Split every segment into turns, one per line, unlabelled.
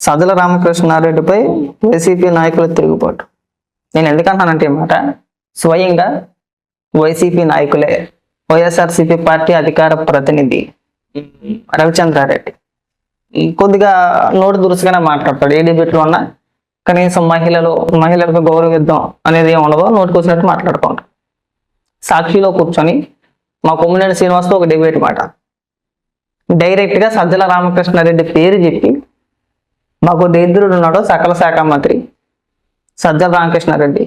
Sajjala రామకృష్ణారెడ్డిపై YCP నాయకుల తిరుగుబాటు. నేను ఎందుకంటానంటే మాట? స్వయంగా వైసీపీ నాయకులే వైఎస్ఆర్సీపీ పార్టీ అధికార ప్రతినిధి రవిచంద్రారెడ్డి. ఈ కొద్దిగా నోటు దురుసుగానే మాట్లాడతాడు. ఏ డిబేట్లో ఉన్నా కనీసం మహిళలు మహిళలకు గౌరవిద్దాం అనేది ఏమి ఉండదో. నోటికి వచ్చినట్టు మాట్లాడుకుంటాం. సాక్షిలో కూర్చొని మా కొమ్మినేని శ్రీనివాస్తో ఒక డిబేట్ మాట. డైరెక్ట్గా సజ్జల రామకృష్ణారెడ్డి పేరు చెప్పి మాకు దరిద్రుడు ఉన్నాడు సకల శాఖ మంత్రి. సజ్జల రామకృష్ణారెడ్డి.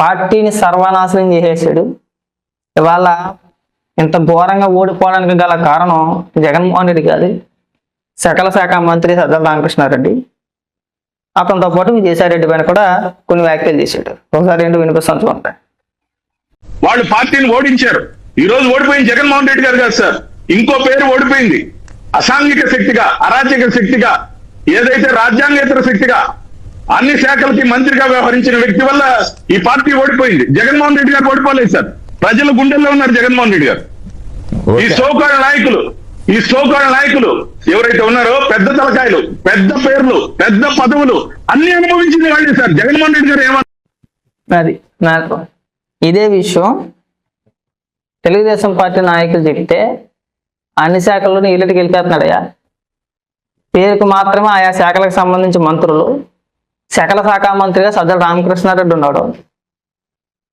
పార్టీని సర్వనాశనం చేసేసాడు. ఇవాళ ఇంత ఘోరంగా ఓడిపోవడానికి గల కారణం జగన్మోహన్ రెడ్డి కాదు సకల శాఖ మంత్రి సజ్జల రామకృష్ణారెడ్డి. అతనితో పాటు విజయసాయిరెడ్డి పైన కూడా కొన్ని వ్యాఖ్యలు చేశాడు. ఒకసారి రెండు వినిపిస్తాను చూడండి
వాళ్ళు పార్టీని ఓడించారు. ఈ రోజు ఓడిపోయింది జగన్మోహన్ రెడ్డి గారు కాదు సార్. ఇంకో పేరు ఓడిపోయింది. అసాంఘిక శక్తిగా అరాచక శక్తిగా ఏదైతే రాజ్యాంగేతర శక్తిగా అన్ని శాఖలకి మంత్రిగా వ్యవహరించిన వ్యక్తి వల్ల ఈ పార్టీ ఓడిపోయింది. జగన్మోహన్ రెడ్డి గారు ఓడిపోలేదు సార్. ప్రజల గుండెల్లో ఉన్నారు జగన్మోహన్ రెడ్డి గారు. ఈ సోకాళ్ళ నాయకులు ఈ సోకాళ్ళ నాయకులు ఎవరైతే ఉన్నారో పెద్ద తలకాయలు పెద్ద పేర్లు పెద్ద పదవులు అన్ని అనుభవించింది వాళ్ళే సార్. జగన్మోహన్ రెడ్డి గారు ఏమన్నారు?
అది నాకు. ఇదే విషయం తెలుగుదేశం పార్టీ నాయకులు చెప్తే అన్ని శాఖల్లోనూ ఇళ్ళకి వెళ్ళిపోతున్నాడయ్యా. పేరుకు మాత్రమే ఆయా శాఖలకు సంబంధించి మంత్రులు. శాఖల శాఖ మంత్రిగా సజ్జల రామకృష్ణారెడ్డి ఉన్నాడు.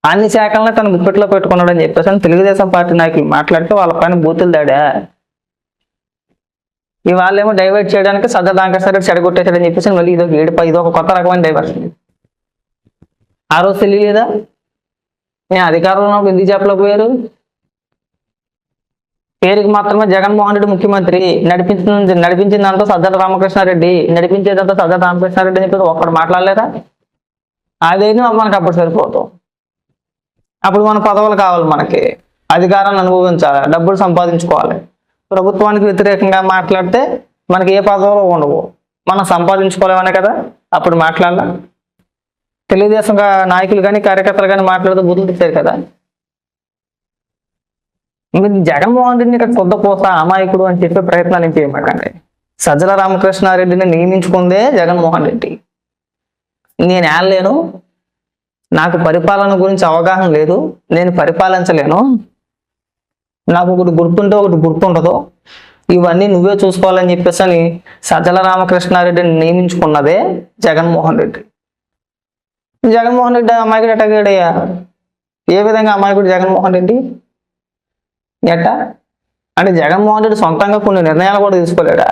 అన్ని శాఖలను తన గుప్పెట్లో పెట్టుకున్నాడు అని చెప్పేసి తెలుగుదేశం పార్టీ నాయకులు మాట్లాడితే వాళ్ళ పైన బూతులు దాడా. ఇవాళేమో డైవర్ట్ చేయడానికి సజ్జల రామకృష్ణారెడ్డి చెడగొట్టేశాడని చెప్పేసి మళ్ళీ ఇదొక ఏడుపై ఇదొక కొత్త రకమైన డైవర్షన్ ఆ రోజు తెలియలేదా? నేను అధికారంలో ఉన్నప్పుడు ఎందుకు చెప్పలేకపోయారు? పేరుకి మాత్రమే జగన్మోహన్ రెడ్డి ముఖ్యమంత్రి. నడిపించింది నడిపించిన దాంతో సజ్జల రామకృష్ణారెడ్డి. నడిపించేదంతా సజ్జల రామకృష్ణారెడ్డి అని చెప్పి ఒక్కడు మాట్లాడలేదా? అదేది మనకు అప్పుడు సరిపోతాం అప్పుడు మన పదవులు కావాలి మనకి. అధికారాన్ని అనుభవించాలి. డబ్బులు సంపాదించుకోవాలి. ప్రభుత్వానికి వ్యతిరేకంగా మాట్లాడితే మనకి ఏ పదవులు ఉండవు. మనం సంపాదించుకోలేమనే కదా? అప్పుడు మాట్లాడాల. తెలుగుదేశం నాయకులు కానీ కార్యకర్తలు కానీ మాట్లాడితే బుద్ధులు తెచ్చారు కదా? మీరు జగన్మోహన్ రెడ్డిని ఇక్కడ కొద్ద పోత అమాయకుడు అని చెప్పే ప్రయత్నాలు ఏం సజ్జల రామకృష్ణారెడ్డిని నియమించుకుందే జగన్మోహన్ రెడ్డి. నేను ఏళ్ళలేను నాకు పరిపాలన గురించి అవగాహన లేదు. నేను పరిపాలించలేను. నాకు ఒకటి గుర్తుంటే ఒకటి గుర్తుండదు. ఇవన్నీ నువ్వే చూసుకోవాలని చెప్పేసి అని సజ్జల రామకృష్ణారెడ్డిని నియమించుకున్నదే జగన్మోహన్ రెడ్డి. జగన్మోహన్ రెడ్డి అమాయకుడు ఎట్టగాడయ్యా ఏ విధంగా అమాయకుడు జగన్మోహన్ రెడ్డి? ఎట్ట? అంటే జగన్మోహన్ రెడ్డి సొంతంగా కొన్ని నిర్ణయాలు కూడా తీసుకోలేడా?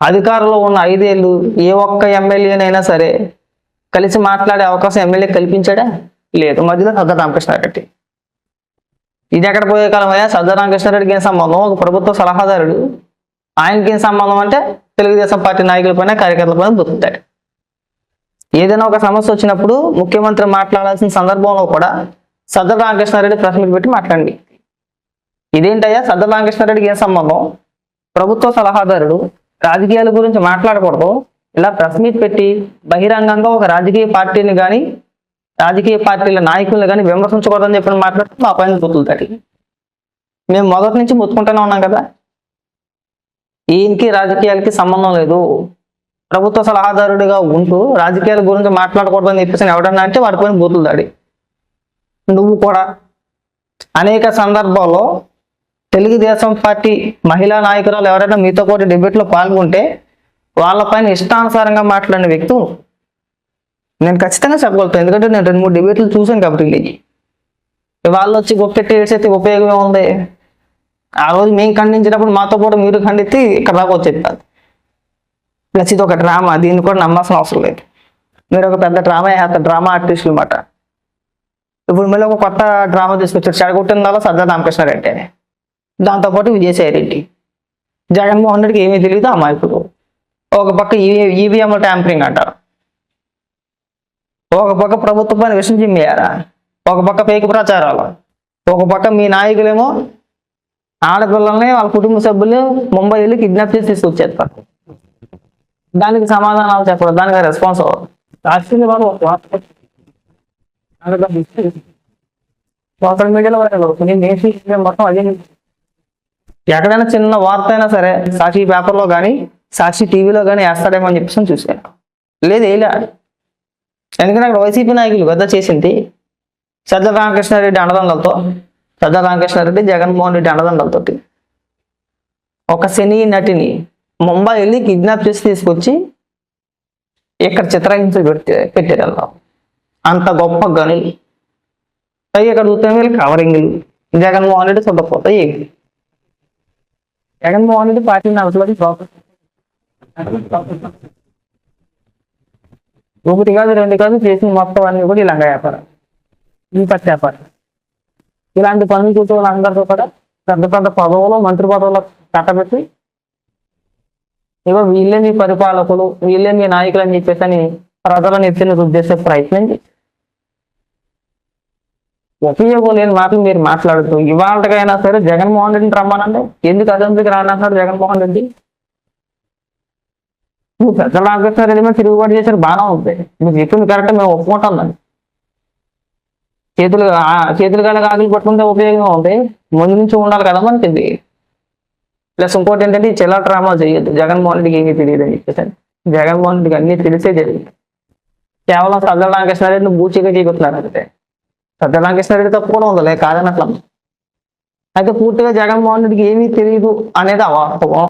అధికారంలో ఉన్న ఐదేళ్ళు ఏ ఒక్క ఎమ్మెల్యేనైనా సరే కలిసి మాట్లాడే అవకాశం ఎమ్మెల్యే కల్పించాడా? లేదు. మధ్యలో సజ్జల రామకృష్ణారెడ్డి ఇది ఎక్కడ పోయే కాలం అయ్యా? సజ్జల రామకృష్ణారెడ్డికి ఏం సంబంధం? ఒక ప్రభుత్వ సలహాదారుడు. ఆయనకి ఏం సంబంధం అంటే తెలుగుదేశం పార్టీ నాయకుల పైన కార్యకర్తల పైన దొరుకుతాడు ఏదైనా ఒక సమస్య వచ్చినప్పుడు ముఖ్యమంత్రి మాట్లాడాల్సిన సందర్భంలో కూడా సద్ద రామకృష్ణారెడ్డి ప్రెస్ మీట్ పెట్టి మాట్లాడండి. ఇదేంటయ్యా? సద్ద రామకృష్ణారెడ్డికి ఏం సంబంధం? ప్రభుత్వ సలహాదారుడు రాజకీయాల గురించి మాట్లాడకూడదు. ఇలా ప్రెస్ మీట్ పెట్టి బహిరంగంగా ఒక రాజకీయ పార్టీని కానీ రాజకీయ పార్టీల నాయకులను కానీ విమర్శించకూడదని చెప్పిన మాట్లాడితే మా పైన బుద్ధులుతాడు మేము మొదటి నుంచి ముత్తుకుంటూనే ఉన్నాం కదా? ఈయనకి రాజకీయాలకి సంబంధం లేదు. ప్రభుత్వ సలహాదారుడిగా ఉంటూ రాజకీయాల గురించి మాట్లాడకూడదని చెప్పేసి ఎవడన్నా అంటే వాడిపోయిన పైన బూతులు దాడి నువ్వు కూడా అనేక సందర్భాల్లో తెలుగుదేశం పార్టీ మహిళా నాయకురాలు ఎవరైనా మీతో పాటు డిబేట్లో పాల్గొంటే వాళ్ళపైన ఇష్టానుసారంగా మాట్లాడిన వ్యక్తి నేను ఖచ్చితంగా చెప్పగలుగుతాను ఎందుకంటే నేను రెండు మూడు డిబేట్లు చూశాను కాబట్టి వాళ్ళు వచ్చి గొప్పెట్టి ఏడ్చేస్తే ఉపయోగమే ఉంది. ఆ రోజు మేము ఖండించినప్పుడు మాతో పాటు మీరు ఖండితే ఇక్కడ దాకా వచ్చేది కాదు. ప్లస్ ఇది ఒక డ్రామా దీన్ని కూడా నమ్మాల్సిన అవసరం లేదు. మీరు ఒక పెద్ద డ్రామా వేస్తారు డ్రామా ఆర్టిస్టులు అన్నమాట. ఇప్పుడు మళ్ళీ ఒక కొత్త డ్రామా తీసుకొచ్చారు. చెడగొట్టిన దాలో సజ్జల రామకృష్ణారెడ్డి అని. దాంతోపాటు విజయసాయి రెడ్డి జగన్మోహన్ రెడ్డికి ఏమీ తెలియదు అమాయకుడు ఒక పక్క ఈవీఎంల ట్యాంపరింగ్ అంటారు ఒక పక్క ప్రభుత్వ పని విషయం చిమ్మేయారా ఒక పక్క పేకి ప్రచారాలు. ఒక పక్క మీ నాయకులేమో ఆడపిల్లల్ని వాళ్ళ కుటుంబ సభ్యులు ముంబై వెళ్ళి కిడ్నాప్ చేసి తీసుకొచ్చేస్తారు. దానికి సమాధానాలు చెప్పడం దానికి రెస్పాన్స్ అవ్వదు. రాష్ట్రీయ సోషల్ మీడియాలో నేను మొత్తం అదే ఎక్కడైనా చిన్న వార్త అయినా సరే సాక్షి పేపర్లో కానీ సాక్షి టీవీలో కానీ వేస్తాడేమో అని చెప్పేసి చూశాను. లేదు వేయలే ఎందుకంటే అక్కడ వైసీపీ నాయకులు పెద్ద చేసింది. సజ్జల రామకృష్ణారెడ్డి అండదండలతో సజ్జల రామకృష్ణారెడ్డి జగన్మోహన్ రెడ్డి అండదండలతో ఒక సినీ నటిని ముంబై వెళ్ళి కిడ్నాప్ చేసి తీసుకొచ్చి ఇక్కడ చిత్రహింసలు పెడితే పెట్టారు అంత గొప్ప గనులు పైగా ఇక్కడ చూస్తే కవరింగ్లు. జగన్మోహన్ రెడ్డి చూడకపోతే ఏంటి జగన్మోహన్ రెడ్డి పార్టీ నడపలేదు ఒకటి కాదు రెండు కాదు చేసిన మొత్తం అన్ని కూడా ఇలాగ వ్యాపారం. ఈ పచ్చి వ్యాపారం. ఇలాంటి పనులు చూసే వాళ్ళందరితో కూడా పెద్ద పెద్ద పదవులు మంత్రి పదవులు కట్టబెట్టి ఇగో వీళ్ళే మీ పరిపాలకులు వీళ్ళే మీ నాయకులు అని చెప్పేసి అని ప్రజలను ఎత్తిన ఉద్దేశ ప్రయత్నం చేసి ఉపయోగం లేని మాటలు మీరు మాట్లాడుతూ ఇవాళకైనా సరే జగన్మోహన్ రెడ్డిని రమ్మానండి. ఎందుకు అసెంబ్లీకి రానంటున్నాడు జగన్మోహన్ రెడ్డి? నువ్వు పెద్ద రామకృష్ణ రెడ్డి తిరుగుబాటు చేశారు బాగానే ఉంది. మీకు చెప్పింది కరెక్ట్ మేము ఒప్పుకుంటాం దాన్ని. చేతులు ఆ చేతులు కాళ్ళ ఆకులు పట్టుకుంటే ఉపయోగం ఉంది. ముందు నుంచి ఉండాలి కదా మనకి ప్లస్ ఇంకోటి ఏంటంటే ఈ చిల్లర డ్రామా చేయొద్దు. జగన్మోహన్ రెడ్డికి ఏమీ తెలియదు అని చెప్పేసి జగన్మోహన్ రెడ్డికి అన్ని తెలిసే జరిగింది. కేవలం సజ్జల రామకృష్ణారెడ్డిని బూచిగా చేపుతున్నారు అంతే పెద్ద రామకృష్ణారెడ్డి తప్పు కూడా ఉందలే కాదనట్ల అయితే పూర్తిగా జగన్మోహన్ రెడ్డికి ఏమీ తెలియదు అనేది అవాస్తవం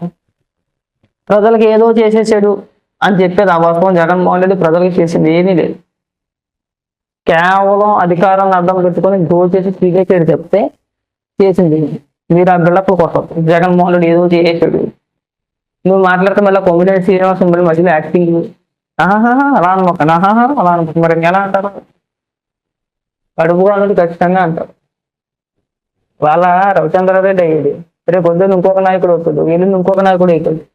ప్రజలకు ఏదో చేసేసాడు అని చెప్పేది అవాస్తవం జగన్మోహన్ రెడ్డి ప్రజలకు చేసింది ఏమీ లేదు. కేవలం అధికారాన్ని అర్థం పెట్టుకొని గోల్ చేసి స్వీకరించాడు చెప్తే చేసింది. మీరు ఆ బిల్డప్ కొట్టదు జగన్మోహన్ రెడ్డి ఏదో చేసాడు నువ్వు మాట్లాడితే మళ్ళీ కొమ్మినేని శ్రీనివాసం మళ్ళీ మధ్యలో యాక్టింగ్. ఆహా అలా అనుకోక ఆహా అలా అనుకోక మరి ఎలా అంటారు? కడుపు ఖచ్చితంగా అంటారు. వాళ్ళ రవిచంద్రారెడ్డి అయ్యేది రేపు పొద్దున్న ఇంకొక నాయకుడు వస్తుంది వీళ్ళు ఇంకొక నాయకుడు అవుతుంది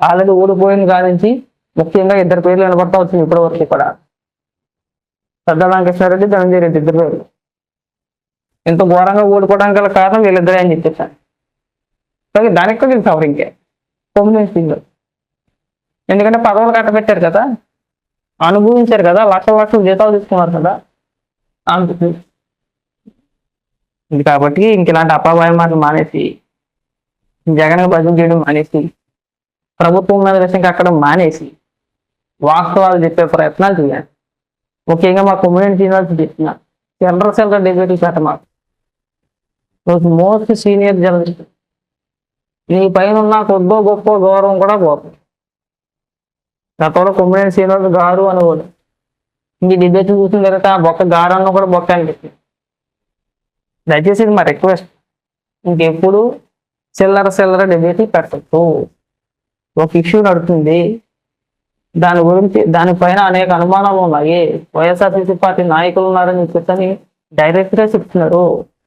ఆల్రెడీ ఓడిపోయింది కానించి ముఖ్యంగా ఇద్దరు పేర్లు నిలబడతా వచ్చింది ఇప్పటి వరకు కూడా. సజ్జల రామకృష్ణారెడ్డి ధనంజయ రెడ్డి ఇద్దరు పేర్లు. ఇంత ఘోరంగా ఓడిపోవడానికి గల కారణం వీళ్ళిద్దరే అని చెప్పేసాను కానీ దానికి కూడా ఇంకే కవరింగే కాంబినేషన్ ఎందుకంటే పదవులు కట్టబెట్టారు కదా. అనుభవించారు కదా. లక్షల లక్షలు జీతాలు తీసుకున్నారు కదా. ఇది కాబట్టి ఇంక ఇలాంటి అపాభాయ మానేసి జగన్ భజన చేయడం మానేసి ప్రభుత్వం మీద విషయం కక్కడం మానేసి వాస్తవాలు చెప్పే ప్రయత్నాలు చేయాలి. ముఖ్యంగా మా కమ్యూనిటీ సీనియర్స్ చెప్పిన జనరల్ సెంటర్ డిబేట్ పెట్ట మాకు మోస్ట్ సీనియర్ జర్నలిస్ట్. నీ పైన ఉన్న కొద్దో గొప్ప గౌరవం కూడా పోతుంది గతంలో కమ్యూనిటీ సీనియర్స్ గారు అనేవాడు మీ డిబేట్ చూసిన తర్వాత ఆ బొక్క గారు కూడా బొక్క అనిపిస్తుంది దయచేసి ఇది మా రిక్వెస్ట్. ఇంకెప్పుడు చిల్లర చిల్లర డిబేట్ పెట్టద్దు. ఒక ఇష్యూ నడుతుంది. దాని గురించి దానిపైన అనేక అనుమానాలు ఉన్నాయి. వైఎస్ఆర్సీసీ పార్టీ నాయకులు ఉన్నారని చెప్పని డైరెక్ట్గా చెప్తున్నారు.